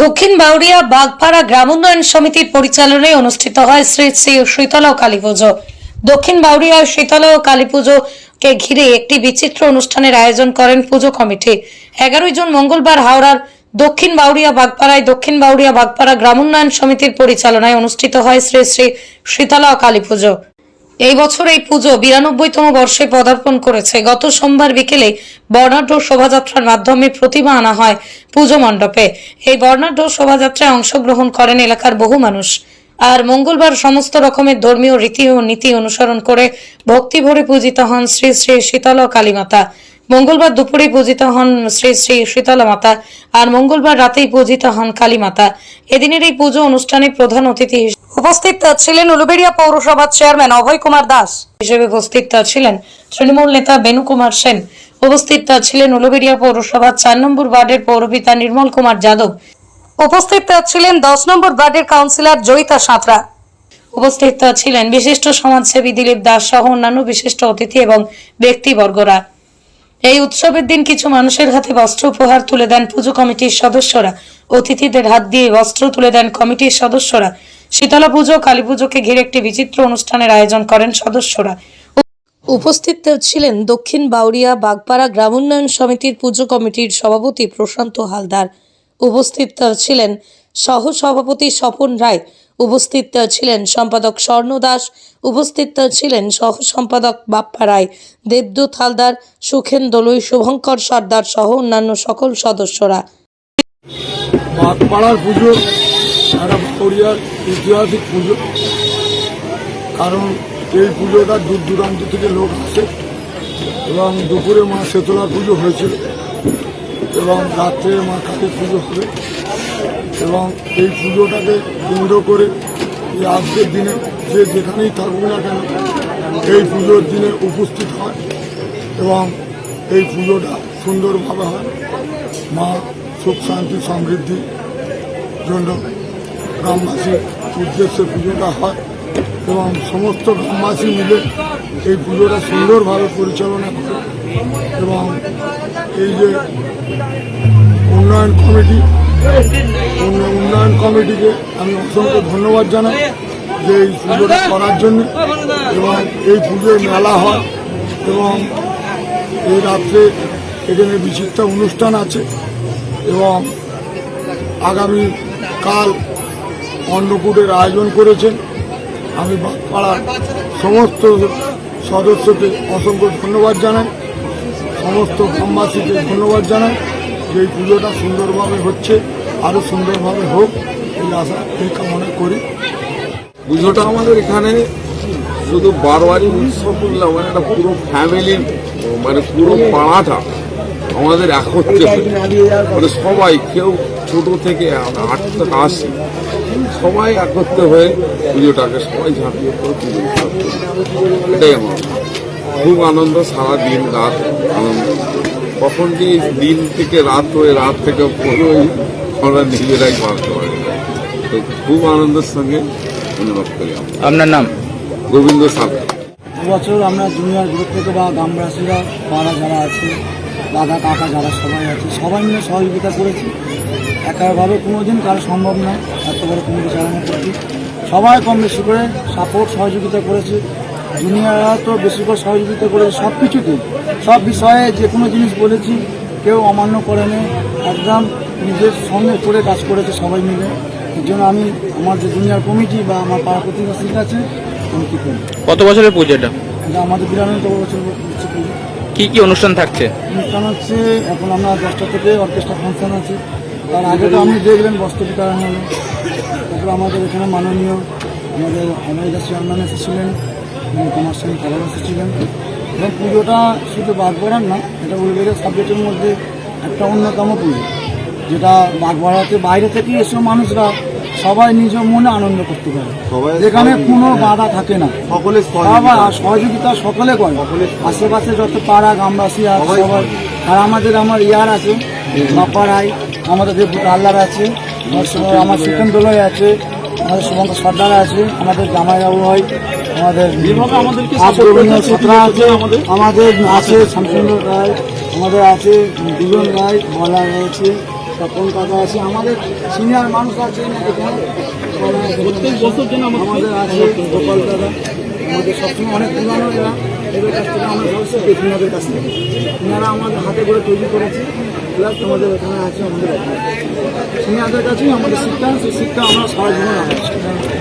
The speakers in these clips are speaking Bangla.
দক্ষিণ বাউরিয়া বাগপাড়া গ্রাম উন্নয়ন সমিতির পরিচালনায় অনুষ্ঠিত হয় শ্রী শ্রী শীতলা ও কালী পুজো। দক্ষিণ বাউরিয়া শীতলা ও কালী পুজোকে ঘিরে একটি বিচিত্র অনুষ্ঠানের আয়োজন করেন পুজো কমিটি। এগারোই জুন মঙ্গলবার হাওড়ার দক্ষিণ বাউরিয়া বাগপাড়ায় দক্ষিণ বাউরিয়া বাগপাড়া গ্রাম উন্নয়ন সমিতির পরিচালনায় অনুষ্ঠিত হয় শ্রী শ্রী শীতলা ও কালী পুজো। এই বছর এই পুজো বিরানব্বইতম বর্ষে পদার্পণ করেছে। গত সোমবার বিকেলে বর্ণাঢ্য শোভাযাত্রার মাধ্যমে প্রতিমা আনা হয় পুজো মণ্ডপে। এই বর্ণাঢ্য শোভাযাত্রায় অংশগ্রহণ করেন এলাকার বহু মানুষ। আর মঙ্গলবার সমস্ত রকমের ধর্মীয় রীতি ও নীতি অনুসরণ করে ভক্তি ভরে পূজিত হন শ্রী শ্রী শীতল কালীমাতা। মঙ্গলবার দুপুরে পূজিত হন শ্রী শ্রী শীতলা মাতা আর মঙ্গলবার রাতেই পূজিত হন কালী মাতা। এদিনের এই পুজো অনুষ্ঠানে প্রধান অতিথি উপস্থিত ছিলেন উলুবেড়িয়া পৌরসভার চেয়ারম্যান অভয় কুমার দাস। হিসেবে উপস্থিত ছিলেন তৃণমূল নেতা বেনু কুমার সেন। উপস্থিত ছিলেন উলুবেড়িয়া পৌরসভার চার নম্বর ওয়ার্ডের পৌরপিতা নির্মল কুমার যাদব। উপস্থিত ছিলেন দশ নম্বর ওয়ার্ডের কাউন্সিলর জয়িতা সাঁতরা। উপস্থিত ছিলেন বিশিষ্ট সমাজসেবী দিলীপ দাস সহ অন্যান্য বিশিষ্ট অতিথি এবং ব্যক্তিবর্গরা। এই উৎসবের দিন কিছু মানুষের হাতে বস্ত্র উপহার তুলে দেন পুজো কমিটির সদস্যরা। অতিথিদের হাত দিয়ে বস্ত্র তুলে দেন কমিটির সদস্যরা। শীতলা পুজো, কালী পুজোকে ঘিরে একটি বিচিত্র অনুষ্ঠানের আয়োজন করেন সদস্যরা। উপস্থিত ছিলেন দক্ষিণ বাউরিয়া, বাগপাড়া গ্রাম উন্নয়ন সমিতির পুজো কমিটির সভাপতি প্রশান্ত হালদার। উপস্থিত ছিলেন সহ সভাপতি স্বপন রায় উপস্থিত ছিলেন সম্পাদক স্বর্ণ দাস উপস্থিত ছিলেন সহ সম্পাদক বাপ্পা রায়, দেবদূত হালদার সুখেন দলুই শুভঙ্কর সর্দার সহ অন্যান্য সকল সদস্যরা। পুজো ঐতিহাসিক পুজো। কারণ এই পুজোটা দূর দূরান্ত থেকে লোক আসে এবং দুপুরে মা শেতলার পুজো হয়েছিল এবং রাত্রে মা কালীর পুজো হবে। এবং এই পুজোটাকে কেন্দ্র করে এই আজকের দিনে যে যেখানেই থাকুক না কেন, এই পুজোর দিনে উপস্থিত হয় এবং এই পুজোটা সুন্দরভাবে হয়। মা সুখ, শান্তি, সমৃদ্ধি জন্য গ্রামবাসীর উদ্দেশ্যে পুজোটা হয় এবং সমস্ত গ্রামবাসী মিলে এই পুজোটা সুন্দরভাবে পরিচালনা করে এবং এই যে উন্নয়ন কমিটি উন্নয়ন কমিটিকে আমি অসংখ্য ধন্যবাদ জানাই যে এই পুজোটা করার জন্য এবং এই পুজোয় মেলা হয় এবং এই রাত্রে এখানে বিচিত্র অনুষ্ঠান আছে এবং আগামী কাল অন্নকূটের আয়োজন করেছেন। আমি পাড়ার সমস্ত সদস্যকে অসংখ্য ধন্যবাদ জানাই। সমস্ত গ্রামবাসীকে ধন্যবাদ জানাই। যে পুজোটা সুন্দরভাবে হচ্ছে আরও সুন্দরভাবে হোক, এই আশা, এই কামনা করি। পুজোটা আমাদের এখানে শুধু বারবারই উৎসব বললাম মানে একটা পুরো ফ্যামিলির মানে পুরো পাড়াটা আমাদের একত্রে মানে সবাই, কেউ ছোট থেকে আট থেকে আশি, সবাই একত্রে হয়ে পুজোটাকে সবাই ঝাঁপিয়ে পড়ে পুজো এটাই আমার। খুব আনন্দ সারা দিন রাত আনন্দ। কখন যে দিন থেকে রাত হয়ে রাত থেকে পুরো আমরা নিজেরাই পারতে পারি তো খুব আনন্দের সঙ্গে অনুভব করি আপনার নাম? গোবিন্দ সাঁতরা এবছর আমরা জুনিয়র গ্রুপ থেকে বা গ্রামবাসীরা পাড়া যারা আছে দাদা কাকা যারা সবাই আছে সবাই মিলে সহযোগিতা করেছি। একাভাবে কোনো দিন কারও সম্ভব নয় এত বড় কমিটি চালানো করছি। সবাই কম বেশি করে সাপোর্ট সহযোগিতা করেছে। জুনিয়ররা তো বেশি করে সহযোগিতা করেছে সব কিছুতে সব বিষয়ে যে কোনো জিনিস বলেছি কেউ অমান্য করেনি। একদম নিজের সঙ্গে করে কাজ করেছে সবাই মিলে। এর জন্য আমি আমার যে জুনিয়র কমিটি বা আমার পাড়া প্রতিবেশীর কাছে আমি কী করি। কত বছরের পুজো এটা এটা আমাদের বিরানব্বই বছর হচ্ছে পুজো। কি কি অনুষ্ঠান থাকছে? অনুষ্ঠান হচ্ছে এখন আমরা দশটা থেকে অর্কেস্ট্রা ফাংশন আছে। তার আগে তো আপনি দেখলেন বস্ত্র বিতরণ হলো। তারপরে আমাদের এখানে মাননীয় আমাদের আমাদের চেয়ারম্যান এসেছিলেন। এবং কুমার সিং খাবার এসেছিলেন এবং পুজোটা শুধু বাগবাড়ার না এটা উলবেড়িয়া সাবজেক্টের মধ্যে একটা অন্যতম পুজো যেটা বাগবাড়াতে বাইরে থেকে এসব মানুষরা সবাই নিজ মনে আনন্দ করতে পারে। যেখানে কোনো বাধা থাকে না। সকলে সবাই সহযোগিতা সকলে করে। আশেপাশে যত পাড়া গ্রামবাসী আছে সবাই আর আমাদের আমার ইয়ার আছে বাপ্পা রায় আমাদের দেব আল্লার আছে আমার সু- আমার সুকেন আছে আমাদের সুমন্ত সর্দার আছে আমাদের জামাইবাবু হয় আমাদের আমাদের? আছে শামসুন্দর রায় আমাদের আছে দুজন রায় মালা রয়েছে তপন কাকা আছে আমাদের সিনিয়র মানুষ আছে প্রত্যেক বছর যেন আমাদের আছে গোপাল দাদা আমাদের সবসময় অনেক পুরানো এরা। এদের কাছ থেকে। আমরা বলছি পেটি ওনাদের কাছ থেকে এনারা আমাদের হাতে করে তৈরি করেছে। প্লাস তোমাদের এখানে আছে আমাদের সিনিয়রদের কাছেই আমাদের শিক্ষা সেই শিক্ষা আমরা সারা জীবন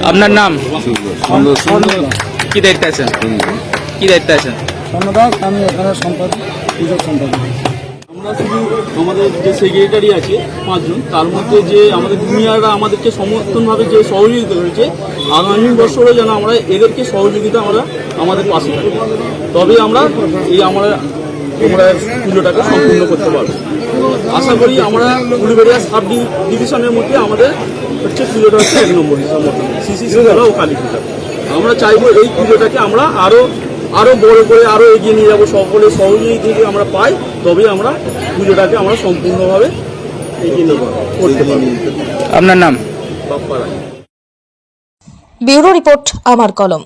আপনার নাম? সুন্দর সুন্দর। কি দায়িত্ব আছেন? কি দায়িত্ব আছেন? ধন্যবাদ আমি এখানে সম্পাদক পুজোর সম্পাদক। আমরা শুধু আমাদের যে সেক্রেটারি আছে, পাঁচজন, তার মধ্যে যে আমাদের জুনিয়ররা আমাদেরকে সমর্থনভাবে যে সহযোগিতা করেছে, আগামী বছরে যেন আমরা এদেরকে সহযোগিতা আমরা আমাদের পাশে থাকি তবে আমরা এই আমরা আমরা পুজোটাকে সম্পূর্ণ করতে পারব। আশা করি আমরা উলুবেড়িয়া সাব ডিভিশনের মধ্যে আমাদের হচ্ছে পুজোটা হচ্ছে এক নম্বর সিসি সিঙ্গলা ও কালী পূজা। আমরা চাইব এই পুজোটাকে আমরা আরও আরও বড় করে আরও এগিয়ে নিয়ে যাব। সকলের সহযোগিতা যদি আমরা পাই। তবে আমরা পুজোটাকে আমরা সম্পূর্ণভাবে এগিয়ে নিয়ে করতে পারব। আপনার নাম? বাপ্পারা ব্যুরো রিপোর্ট আমার কলম।